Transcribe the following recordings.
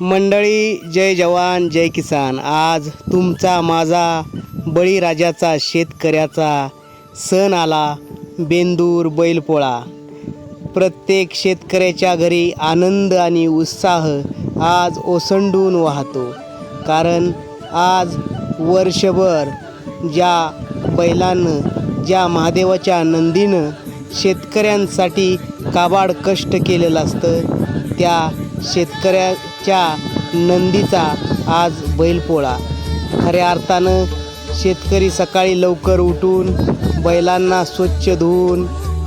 मंडळी जय जवान जय किसान. आज तुमचा माझा बळीराजाचा शेतकऱ्याचा सण आला बेंदूर बैलपोळा. प्रत्येक शेतकऱ्याच्या घरी आनंद आणि उत्साह आज ओसंडून वाहतो. कारण आज वर्षभर ज्या बैलानं ज्या महादेवाच्या नंदीनं शेतकऱ्यांसाठी काबाड कष्ट केलेलं असतं त्या शेतकऱ्या च्या नंदीचा आज बैलपोळा. खऱ्या अर्थानं शेतकरी सकाळी लवकर उठून बैलांना स्वच्छ धुवून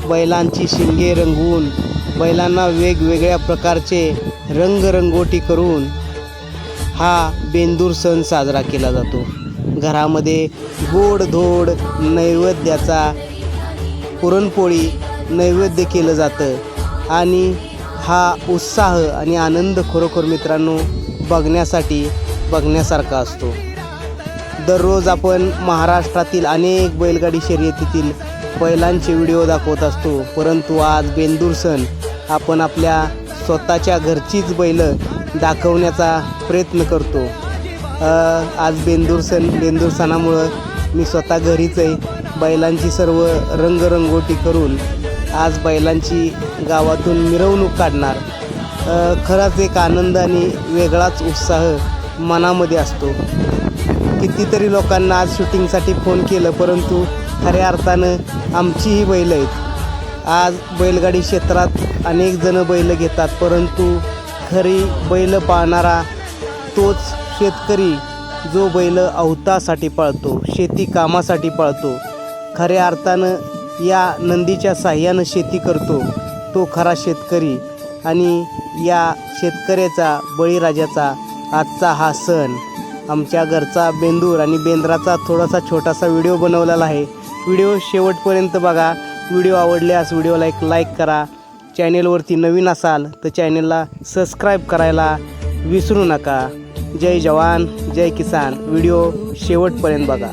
बैलांची शिंगे रंगवून बैलांना वेगवेगळ्या प्रकारचे रंगरंगोटी करून हा बेंदूर सण साजरा केला जातो. घरामध्ये गोडधोड नैवेद्याचा पुरणपोळी नैवेद्य केलं जातं आणि हा उत्साह आणि आनंद खरोखर मित्रांनो बघण्यासाठी बघण्यासारखा असतो. दररोज आपण महाराष्ट्रातील अनेक बैलगाडी शर्यतीतील बैलांचे व्हिडिओ दाखवत असतो. परंतु आज बेंदूर सण आपण आपल्या स्वतःच्या घरचीच बैल दाखवण्याचा प्रयत्न करतो. आज बेंदूर सण बेंदूर सणामुळं मी स्वतः घरीच आहे. बैलांची सर्व रंगरंगोटी करून आज बैलांची गावातून मिरवणूक काढणार. खराच एक आनंद आणि वेगळाच उत्साह मनामध्ये असतो. कितीतरी लोकांना आज शूटिंगसाठी फोन केलं परंतु खऱ्या अर्थानं आमचीही बैल आहेत. आज बैलगाडी क्षेत्रात अनेक जण बैल घेतात परंतु खरी बैल पाळणारा तोच शेतकरी जो बैल अवतासाठी पाळतो शेती कामासाठी पाळतो. खऱ्या अर्थानं या नंदीच्या साह्यानं शेती करतो तो खरा शेतकरी आणि या शेतकऱ्याचा बळीराजाचा आजचा हा सण. आमच्या घरचा बेंदूर आणि बेंद्राचा थोडासा छोटासा व्हिडिओ बनवलेला आहे. व्हिडिओ शेवटपर्यंत बघा. व्हिडिओ आवडल्यास व्हिडिओला एक लाईक करा. चॅनेलवरती नवीन असाल तर चॅनेलला सबस्क्राईब करायला विसरू नका. जय जवान जय किसान. व्हिडिओ शेवटपर्यंत बघा.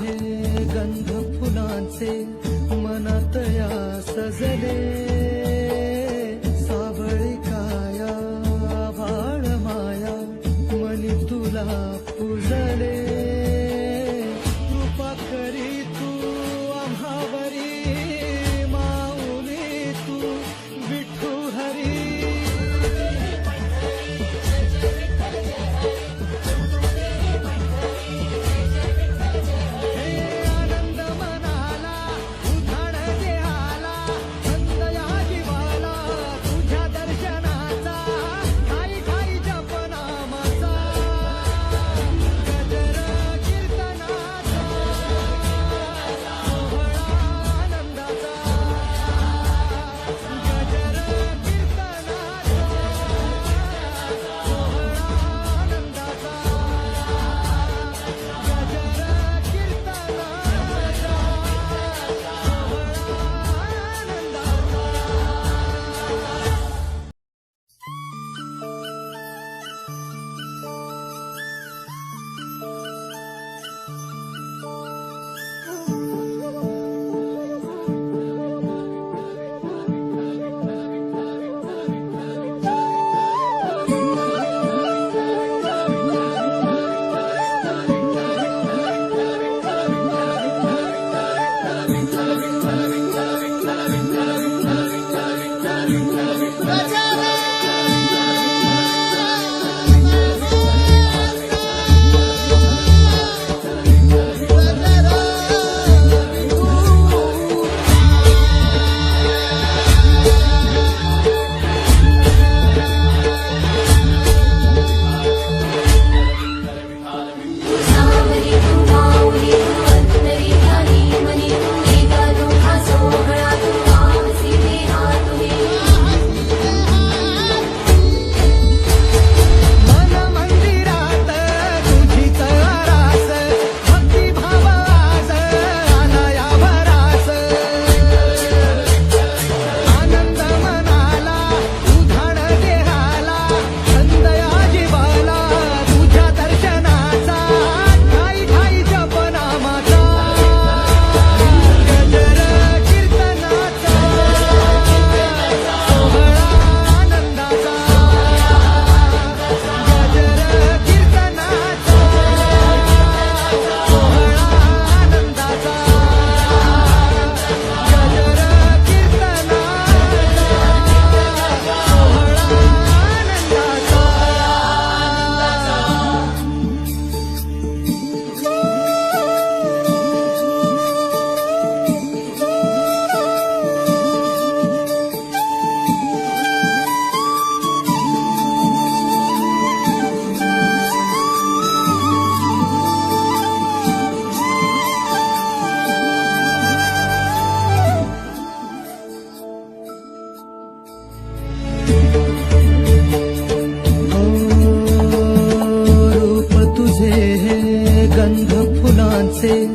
गंध फुलांचे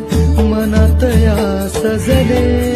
मनातया सजले.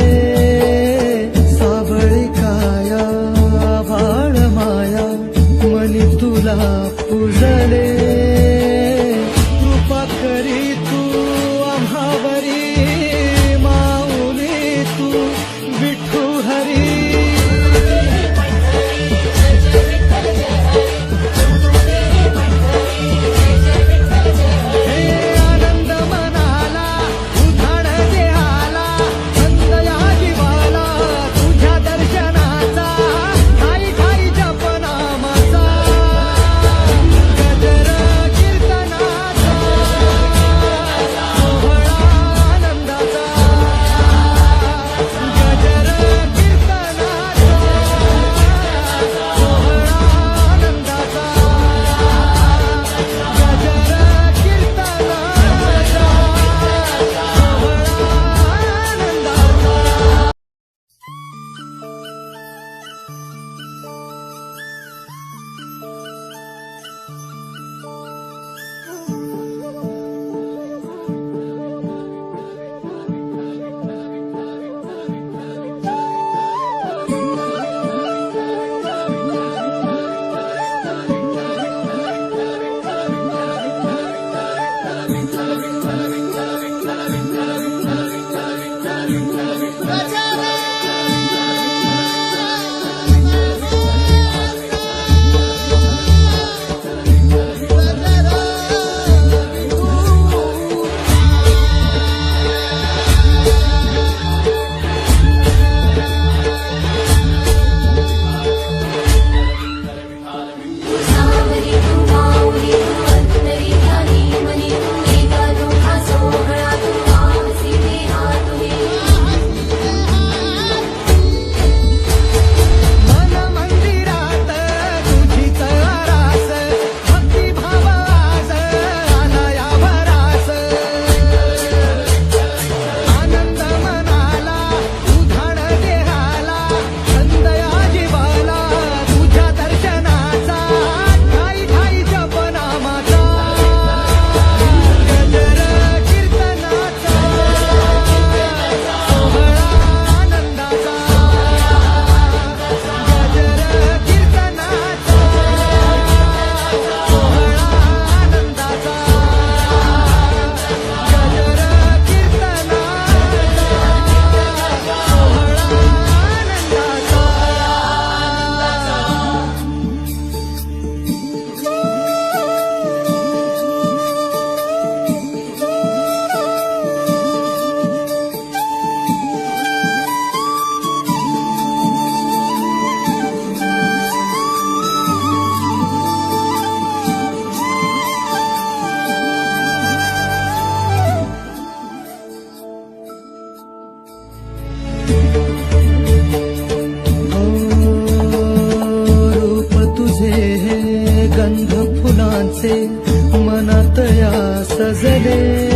या